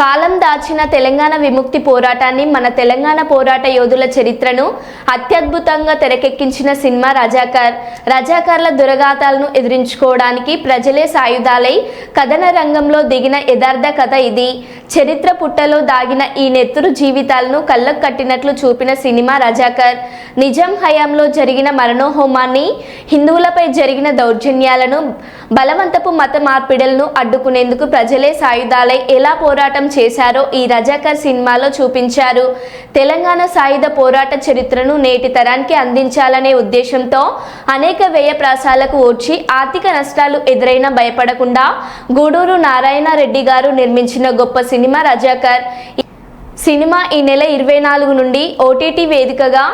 కాలం దాచిన తెలంగాణ విముక్తి పోరాటాన్ని మన తెలంగాణ పోరాట యోధుల చరిత్రను అత్యద్భుతంగా తెరకెక్కించిన సినిమా రజాకార్. రజాకార్ల దురగాతాలను ఎదిరించుకోవడానికి ప్రజలే సాయుధాలై కథన రంగంలో దిగిన యథార్థ కథ ఇది. చరిత్ర పుట్టలో దాగిన ఈ నెత్తురు జీవితాలను కళ్ళకు కట్టినట్లు చూపిన సినిమా రజాకర్. నిజాం హయాంలో జరిగిన మరణోహోమాన్ని హిందువులపై జరిగిన దౌర్జన్యాలను బలవంతపు మత మార్పిడలను అడ్డుకునేందుకు ప్రజలే సాయుధాలై ఎలా పోరాటం చేశారో ఈ రజాకర్ సినిమాలో చూపించారు. తెలంగాణ సాయుధ పోరాట చరిత్రను నేటి తరానికి అందించాలనే ఉద్దేశంతో అనేక వ్యయ ప్రాసాలకు ఓడ్చి ఆర్థిక నష్టాలు ఎదురైనా భయపడకుండా గూడూరు నారాయణ రెడ్డి గారు నిర్మించిన గొప్ప సినిమా రజాకర్. సినిమా ఈ నెల ఇరవై నాలుగు నుండి ఓటీటీ వేదికగా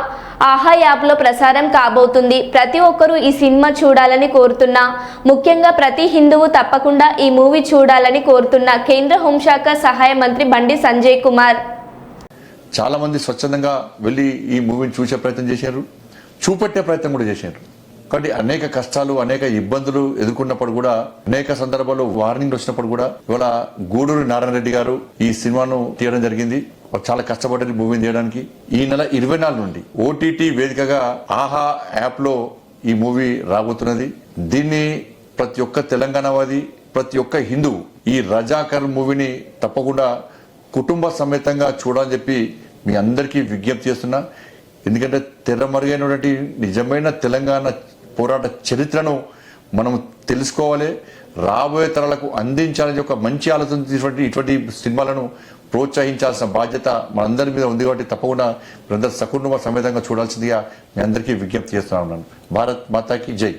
ఆహా యాప్లో ప్రసారం కాబోతుంది. ప్రతి ఒక్కరూ ఈ సినిమా చూడాలని కోరుతున్నా. ముఖ్యంగా ప్రతి హిందువు తప్పకుండా ఈ మూవీ చూడాలని కోరుతున్నా. కేంద్ర హోంశాఖ సహాయ మంత్రి బండి సంజయ్ కుమార్. చాలామంది స్వచ్ఛందంగా వెళ్ళి ఈ మూవీని చూసే ప్రయత్నం చేశారు. చూపెట్టే ప్రయత్నం కూడా చేశారు. కాబట్టి అనేక కష్టాలు అనేక ఇబ్బందులు ఎదుర్కొన్నప్పుడు కూడా అనేక సందర్భాల్లో వార్నింగ్ వచ్చినప్పుడు కూడా ఇవాళ గూడూరు నారాయణ రెడ్డి గారు ఈ సినిమాను తీయడం జరిగింది. చాలా కష్టపడ్డది మూవీని తీయడానికి. ఈ నెల ఇరవై నాలుగు నుండి ఓటీటీ వేదికగా ఆహా యాప్లో ఈ మూవీ రాబోతున్నది. దీన్ని ప్రతి ఒక్క తెలంగాణవాది ప్రతి ఒక్క హిందువు ఈ రజాకర్ మూవీని తప్పకుండా కుటుంబ సమేతంగా చూడాలని చెప్పి మీ అందరికీ విజ్ఞప్తి చేస్తున్నా. ఎందుకంటే తెరమరుగైనటువంటి నిజమైన తెలంగాణ పోరాట చరిత్రను మనం తెలుసుకోవాలి రాబోయే తరాలకు అందించాలని ఒక మంచి ఆలోచన తీసుకుంటే ఇటువంటి సినిమాలను ప్రోత్సహించాల్సిన బాధ్యత మనందరి మీద ఉంది కాబట్టి తప్పకుండా మీరందరూ సకుటుంబ సమేతంగా చూడాల్సిందిగా మీ అందరికీ విజ్ఞప్తి చేస్తున్నాను భారత్ మాతాకి జై.